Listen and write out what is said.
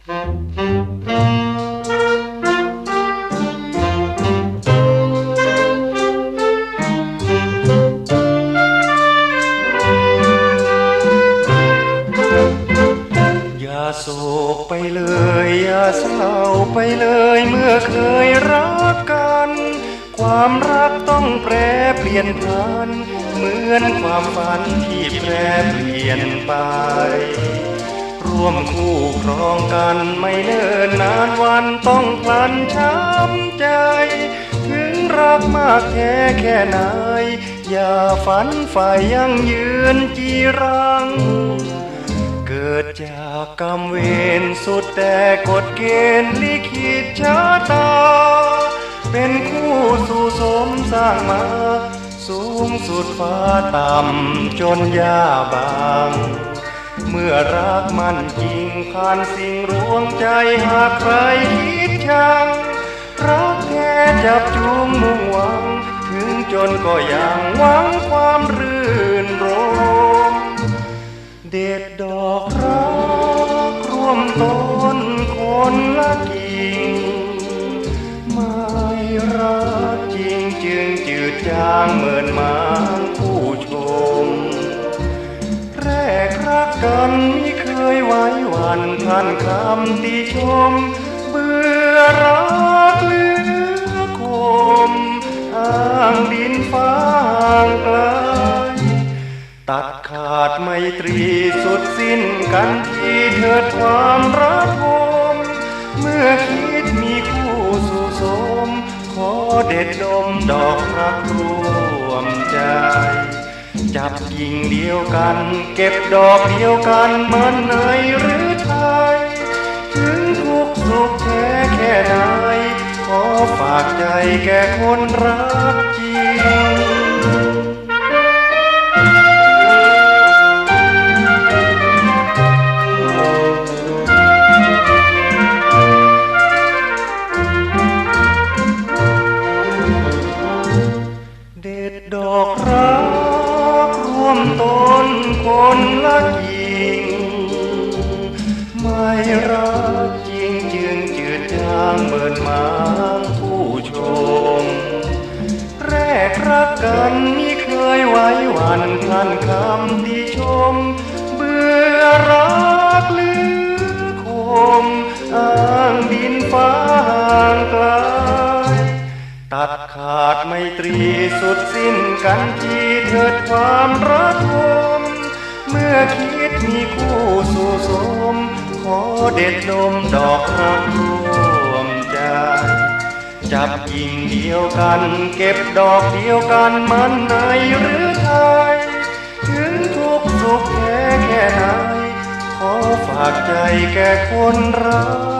อย่าโศกไปเลย อย่าเศร้าไปเลยเมื่อเคยรักกัน ความรักต้องแปรเปลี่ยนพัน เหมือนความฝันที่แปรเปลี่ยนไป ร่วมคู่ครองกันไม่เนิ่นนานวันต้องพลันช้ำใจ ถึงรักมากแค่แค่ไหน อย่าฝันฝ่ายยังยืนจีรัง เกิดจากกรรมเวรสุดแต่กฎเกณฑ์ลิขิตชะตา เป็นคู่สู่สมสร้างมาสูงสุดฟ้าต่ำจนยาบาง เมื่อรักมันจริงผ่านสิ่งรวงใจหากใครคิดชัง รักแค่จับจูงมุ่งหวัง ถึงจนก็ยังหวังความรื่นรมเด็ดดอกรักร่วมต้นคนละกิ่งไม่รักจริงจึงจืดจางเหมือนมา วันท่านคำติชม เบื่อรักเลือคมอ้างดินฟ้าห่างไกลตัดขาดไมตรีสุดสิ้นกันที่เถิดความรักผมเมื่อคิดมีคู่สู่สม ขอเด็ดดมดอกรักร่วมใจ จับกิ่งเดียวกัน เก็บดอกเดียวกันเหมือนเนยหรือไทย ถึงทุกสุขแค่แค่ไหนขอฝากใจแก่คนรักจริง ชม แรกรักกันนี่เคยไว้วันท่านคำที่ชม เบื่อรักหลือคมอ้างดินฟ้าห่างไกล ตัดขาดไมตรีสุดสิ้นกันที่เถิดความรักผมเมื่อคิดมีคู่สู่สม ขอเด็ดดมดอกรักร่วม จับยิงเดียวกัน เก็บดอกเดียวกันมันในหรือไทย ถึงทุกข์สุขแค่แค่ไหนขอฝากใจแก่คนรัก